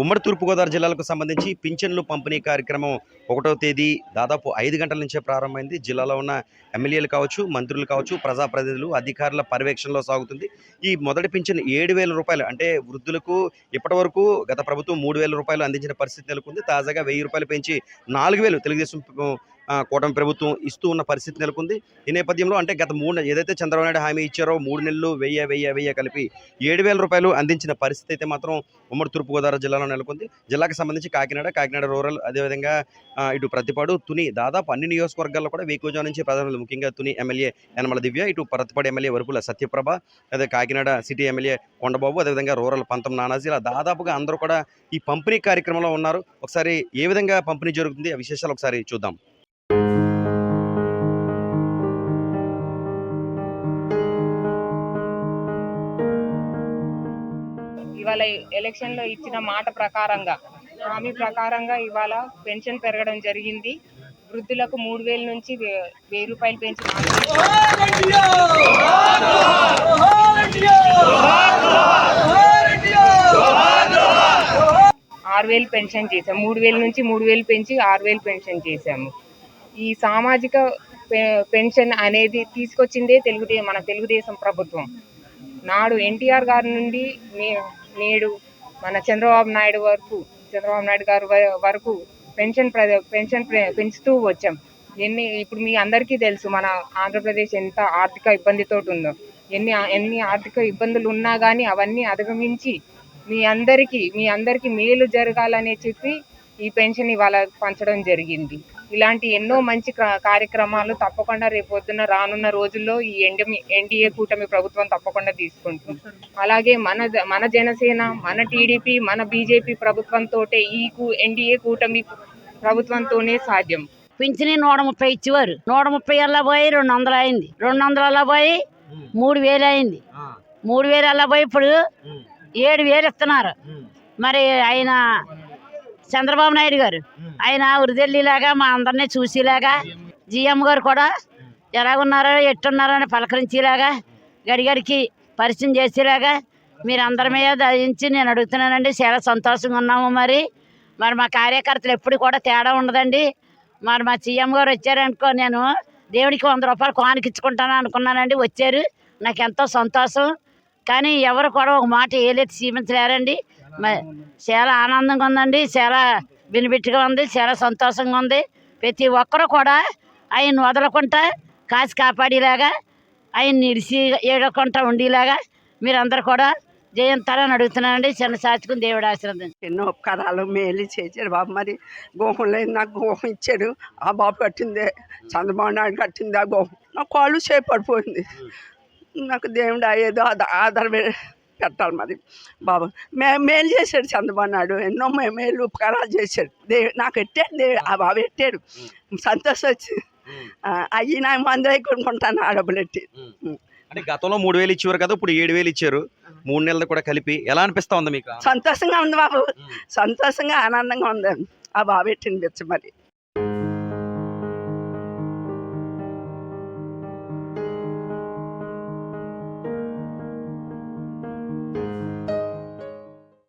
ఉమ్మడి తూర్పుగోదావరి జిల్లాలకు సంబంధించి పింఛన్లు పంపిణీ కార్యక్రమం ఒకటో తేదీ దాదాపు ఐదు గంటల నుంచే ప్రారంభమైంది. జిల్లాలో ఉన్న ఎమ్మెల్యేలు కావచ్చు మంత్రులు కావచ్చు ప్రజాప్రతినిధులు అధికారుల పర్యవేక్షణలో సాగుతుంది. ఈ మొదటి పింఛన్ ఏడు వేల రూపాయలు అంటే వృద్ధులకు ఇప్పటి వరకు గత ప్రభుత్వం మూడు వేల రూపాయలు అందించిన పరిస్థితి నెలకొంది. తాజాగా వెయ్యి రూపాయలు పెంచి నాలుగు వేలు తెలుగుదేశం కూటమి ప్రభుత్వం ఇస్తూ ఉన్న పరిస్థితి నెలకొంది. ఈ నేపథ్యంలో అంటే గత మూడు ఏదైతే చంద్రబాబు నాయుడు హామీ ఇచ్చారో మూడు నెలలు వెయ్యి వెయ్యి వెయ్యి కలిపి ఏడు వేల రూపాయలు అందించిన పరిస్థితి అయితే మాత్రం ఉమ్మడి తూర్పుగోదావరి జిల్లాలో నెలకొంది. జిల్లాకు సంబంధించి కాకినాడ కాకినాడ రూరల్ అదేవిధంగా ఇటు ప్రతిపాడు తుని దాదాపు అన్ని నియోజకవర్గాల్లో కూడా వేకువజా నుంచి ప్రధానులు ముఖ్యంగా తుని ఎమ్మెల్యే యనమల దివ్య ఇటు ప్రతిపాడు ఎమ్మెల్యే వరుపుల సత్యప్రభ అదే కాకినాడ సిటీ ఎమ్మెల్యే కొండబాబు అదేవిధంగా రూరల్ పంతం నానాజీ ఇలా దాదాపుగా అందరూ కూడా ఈ పంపిణీ కార్యక్రమంలో ఉన్నారు. ఒకసారి ఏ విధంగా పంపిణీ జరుగుతుంది ఆ విశేషాలు ఒకసారి చూద్దాం. ఇవాళ ఎలక్షన్లో ఇచ్చిన మాట ప్రకారంగా హామీ ప్రకారంగా ఇవాళ పెన్షన్ పెరగడం జరిగింది. వృద్ధులకు మూడు వేల నుంచి వే- వెయ్యి రూపాయలు పెంచి ఆరు వేలు పెన్షన్ చేసాము మూడు వేల నుంచి మూడు వేలు పెంచి ఆరు వేలు పెన్షన్ చేశాము. ఈ సామాజిక పె- పెన్షన్ అనేది తీసుకొచ్చిందే తెలుగుదే మన తెలుగుదేశం ప్రభుత్వం. నాడు ఎన్టీఆర్ గారి నుండి నేడు మన చంద్రబాబు నాయుడు వరకు చంద్రబాబు నాయుడు గారు వరకు పెన్షన్ ప్ర- పెన్షన్ ప్ర- పెంచుతూ వచ్చాం. ఎన్ని ఇప్పుడు మీ అందరికీ తెలుసు మన ఆంధ్రప్రదేశ్ ఎంత ఆర్థిక ఇబ్బందితో ఉందో ఎన్ని ఎన్ని ఆర్థిక ఇబ్బందులు ఉన్నా కానీ అవన్నీ అధిగమించి మీ అందరికీ మీ అందరికీ మేలు జరగాలని చెప్పి ఈ పెన్షన్ ఇవాళ పంచడం జరిగింది. ఇలాంటి ఎన్నో మంచి కార్యక్రమాలు తప్పకుండా రేపొద్దున రానున్న రోజుల్లో ఈ ఎండమి ఎన్డీఏ కూటమి ప్రభుత్వం తప్పకుండా తీసుకుంటుంది. అలాగే మన జ- మన జనసేన మన టీడీపీ మన బీజేపీ ప్రభుత్వంతో ఈ కూ- ఎన్డీఏ కూటమి ప్రభుత్వంతోనే సాధ్యం. పింఛని నూట ముప్పై ఇచ్చేవారు. నూట ముప్పై అలా పోయి రెండు వందలు అయింది. రెండు వందలు అలా పోయి మూడు వేలు అయింది. మూడు వేలు అలా పోయి ఇప్పుడు ఏడు వేలు ఇస్తున్నారు. మరి ఆయన చంద్రబాబు నాయుడు గారు. ఆయన వృదెల్లిలాగా మా అందరినీ చూసేలాగా జిఎం గారు కూడా ఎలాగున్నారో ఎట్టున్నారో అని పలకరించేలాగా గడిగడికి పరిచయం చేసేలాగా మీరు అందరి మీద దయించి నేను అడుగుతున్నానండి. చాలా సంతోషంగా ఉన్నాము మరి. మరి మా కార్యకర్తలు ఎప్పుడు కూడా తేడా ఉండదండి. మరి మా సీఎం గారు వచ్చారనుకో నేను దేవుడికి వంద రూపాయలు కానుకిచ్చుకుంటాను అనుకున్నానండి. వచ్చారు. నాకు ఎంతో సంతోషం. కానీ ఎవరు కూడా ఒక మాట ఏలెత్తి చూపించలేరండి మ- చాలా ఆనందంగా ఉందండి. చాలా బెనిఫిట్గా ఉంది. చాలా సంతోషంగా ఉంది. ప్రతి ఒక్కరు కూడా ఆయన వదలకుండా కాసి కాపాడేలాగా ఆయన నిలిచి ఏడకుండా ఉండేలాగా మీరందరూ కూడా జయంతారని అడుగుతున్నానండి. చిన్న సాచుకుని దేవుడు ఆశీర్వదించండి. ఎన్నో ఉపకారాలు మేలు చేశాడు బాబు. మరి గోహం లేదు నాకు గోహం ఇచ్చాడు. ఆ బాబు కట్టిందే చంద్రబాబు నాయుడు కట్టింది ఆ గోహం నా కాళ్ళు చేపడిపోయింది. నాకు దేవుడు ఏదో ఆధ- ఆధార పెట్టాలి మరి బాబు మే మేలు చేశాడు చంద్రబాబు నాయుడు. ఎన్నో మేలు ఉపకారాలు చేశాడు. దేవు నాకు ఎట్టాడు దేవు ఆ బాబు ఎట్టాడు? సంతోషం వచ్చి అయ్యి నాకు మందులై కొనుక్కుంటాను ఆ డబ్బులు ఎట్టి. అంటే గతంలో మూడు వేలు ఇచ్చేవారు కదా ఇప్పుడు ఏడు వేలు ఇచ్చారు. మూడు నెలలు కూడా కలిపి ఎలా అనిపిస్తా ఉంది మీకు? సంతోషంగా ఉంది బాబు. సంతోషంగా ఆనందంగా ఉంది. ఆ బాబు బిచ్చ మరి?